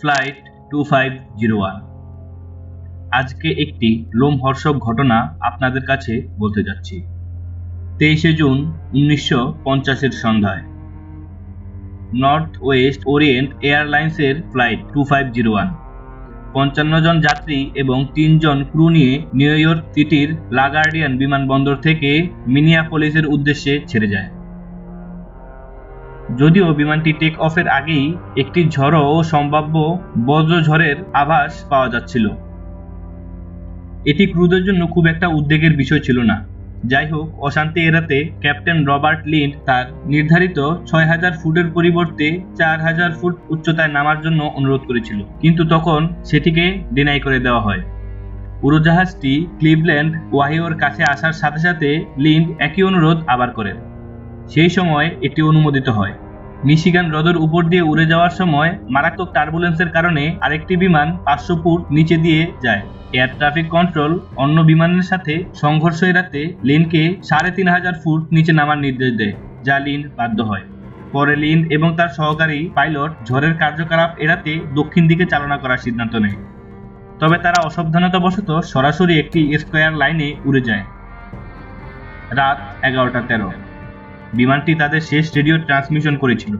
Flight two five zero one. আজকে একটি লোমহর্ষক ঘটনা আপনাদের কাছে বলতে যাচ্ছি। তেইশে জুন উনিশশো পঞ্চাশের সন্ধ্যায়। নর্থ ওয়েস্ট ওরিয়েন্ট এয়ারলাইন্সের flight two five zero one. পঞ্চান্ন জন যাত্রী এবং তিনজন ক্রু নিয়ে নিউ ইয়র্ক সিটির লাগার্ডিয়ান বিমানবন্দর থেকে মিনিয়াপোলিসের উদ্দেশ্যে ছেড়ে যায়। যদিও বিমানটি টেক অফের আগেই একটি ঝড়ো ও সম্ভাব্য বজ্রঝড়ের আভাস পাওয়া যাচ্ছিল। এটি ক্রুদের জন্য খুব একটা উদ্বেগের বিষয় ছিল না। যাই হোক, অশান্তি এড়াতে ক্যাপ্টেন রবার্ট লিন্ড তার নির্ধারিত ছয় হাজার ফুটের পরিবর্তে চার হাজার ফুট উচ্চতায় নামার জন্য অনুরোধ করেছিল। কিন্তু তখন সেটিকে ডিনাই করে দেওয়া হয়। উড়োজাহাজটি ক্লিভল্যান্ড, ওয়াহিওর কাছে আসার সাথে সাথে লিন্ড একই অনুরোধ আবার করেন। সেই সময় এটি অনুমোদিত হয়। মিশিগান হ্রদের উপর দিয়ে উড়ে যাওয়ার সময় মারাত্মক টার্বুলেন্সের কারণে আরেকটি বিমান পাঁচশো ফুট নিচে দিয়ে যায়। এয়ার ট্রাফিক কন্ট্রোল অন্য বিমানের সাথে সংঘর্ষ এড়াতে লিনকে সাড়ে তিন হাজার ফুট নিচে নামার নির্দেশ দেয়, যা লিন বাধ্য হয়। পরে লিন এবং তার সহকারী পাইলট ঝড়ের কার্যকলাপ এড়াতে দক্ষিণ দিকে চালনা করার সিদ্ধান্ত নেয়। তবে তারা অসাবধানতাবশত সরাসরি একটি স্কোয়ার লাইনে উড়ে যায়। রাত এগারোটা তেরো। বিমানটি তাদের শেষ রেডিও ট্রান্সমিশন করেছিল।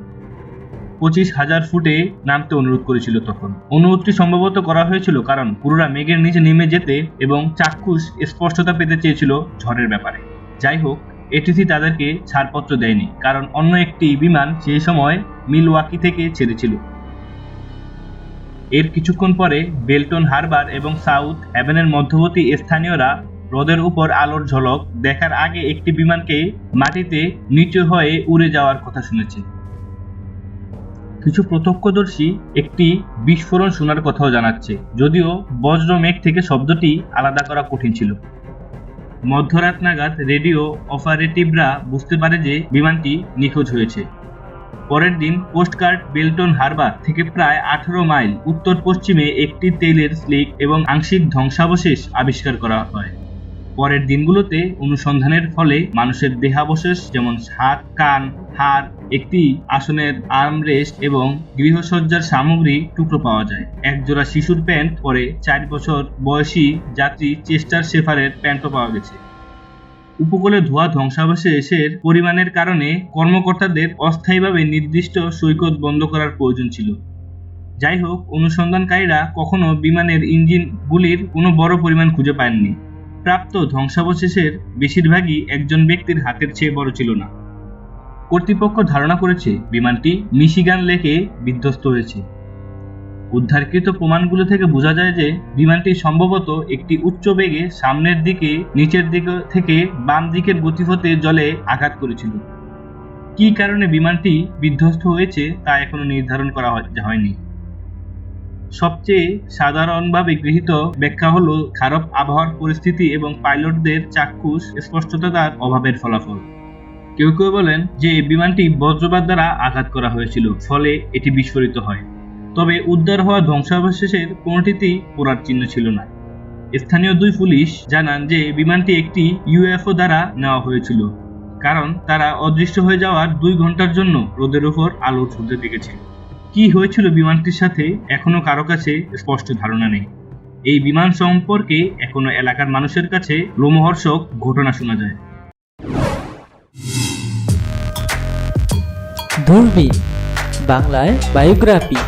পঁচিশ হাজার ফুটে নামতে অনুরোধ করেছিল তখন। অনুরোধটি সম্ভবত করা হয়েছিল কারণ পুরোরা মেঘের নিচে নেমে যেতে এবং চাক্ষুষ স্পষ্টতা পেতে চেয়েছিল ঝড়ের ব্যাপারে। যাই হোক, এটিসি তাদেরকে ছাড়পত্র দেয়নি, কারণ অন্য একটি বিমান সেই সময় মিলওয়াকি থেকে ছেড়েছিল। এর কিছুক্ষণ পরে বেলটন হারবার এবং সাউথ হ্যাভেনের মধ্যবর্তী স্থানীয়রা হ্রদের উপর আলোর ঝলক দেখার আগে একটি বিমানকে মাটিতে নিচু হয়ে উড়ে যাওয়ার কথা শুনেছে। কিছু প্রত্যক্ষদর্শী একটি বিস্ফোরণ শোনার কথাও জানাচ্ছে, যদিও বজ্র মেঘ থেকে শব্দটি আলাদা করা কঠিন ছিল। মধ্যরাত নাগাদ রেডিও অপারেটিভরা বুঝতে পারে যে বিমানটি নিখোঁজ হয়েছে। পরের দিন কোস্টগার্ড বেলটন হারবার থেকে প্রায় আঠারো মাইল উত্তর পশ্চিমে একটি তেলের স্লিক এবং আংশিক ধ্বংসাবশেষ আবিষ্কার করা হয়। পরের দিনগুলোতে অনুসন্ধানের ফলে মানুষের দেহাবশেষ যেমন হাত, কান, হাড় একটি আসনের আর্মরেস্ট এবং গৃহসজ্জার সামগ্রী টুকরো পাওয়া যায়। এক জোড়া শিশুর প্যান্ট পরে চার বছর বয়সী যাত্রী চেস্টার শেফারের প্যান্টও পাওয়া গেছে। উপকূলে ধোয়া ধ্বংসাবশেষের পরিমাণের কারণে কর্মকর্তাদের অস্থায়ীভাবে নির্দিষ্ট সৈকত বন্ধ করার প্রয়োজন ছিল। যাই হোক, অনুসন্ধানকারীরা কখনো বিমানের ইঞ্জিনগুলির কোনো বড় পরিমাণ খুঁজে পাননি। প্রাপ্ত ধ্বংসাবশেষের বেশিরভাগই একজন ব্যক্তির হাতের চেয়ে বড় ছিল না। কর্তৃপক্ষ ধারণা করেছে বিমানটি মিশিগান লেকে বিধ্বস্ত হয়েছে। উদ্ধারকৃত প্রমাণগুলো থেকে বোঝা যায় যে বিমানটি সম্ভবত একটি উচ্চ বেগে সামনের দিকে, নিচের দিক থেকে বাম দিকের গতিপথে জলে আঘাত করেছিল। কী কারণে বিমানটি বিধ্বস্ত হয়েছে তা এখনও নির্ধারণ করা হয়নি। সবচেয়ে সাধারণভাবে গৃহীত ব্যাখ্যা হলো খারাপ আবহাওয়ার পরিস্থিতি এবং পাইলটদের চাক্ষুষ স্পষ্টতার অভাবের ফলাফল। কেউ কেউ বলেন যে বিমানটি বজ্রপাত দ্বারা আঘাত করা হয়েছিল, ফলে এটি বিস্ফোরিত হয়। তবে উদ্ধার হওয়া ধ্বংসাবশেষের কোনোটিতেই পোড়ার চিহ্ন ছিল না। স্থানীয় দুই পুলিশ জানান যে বিমানটি একটি ইউএফও দ্বারা নেওয়া হয়েছিল, কারণ তারা অদৃশ্য হয়ে যাওয়ার দুই ঘণ্টার জন্য রোদের উপর আলো ছুটতে দেখেছে। কি হয়েছিল বিমানটির সাথে এখনও কারও কাছে স্পষ্ট ধারণা নেই। এই বিমান সম্পর্কে এখনও এলাকার মানুষের কাছে লোমহর্ষক ঘটনা শোনা যায়। বাংলায় বায়োগ্রাফি।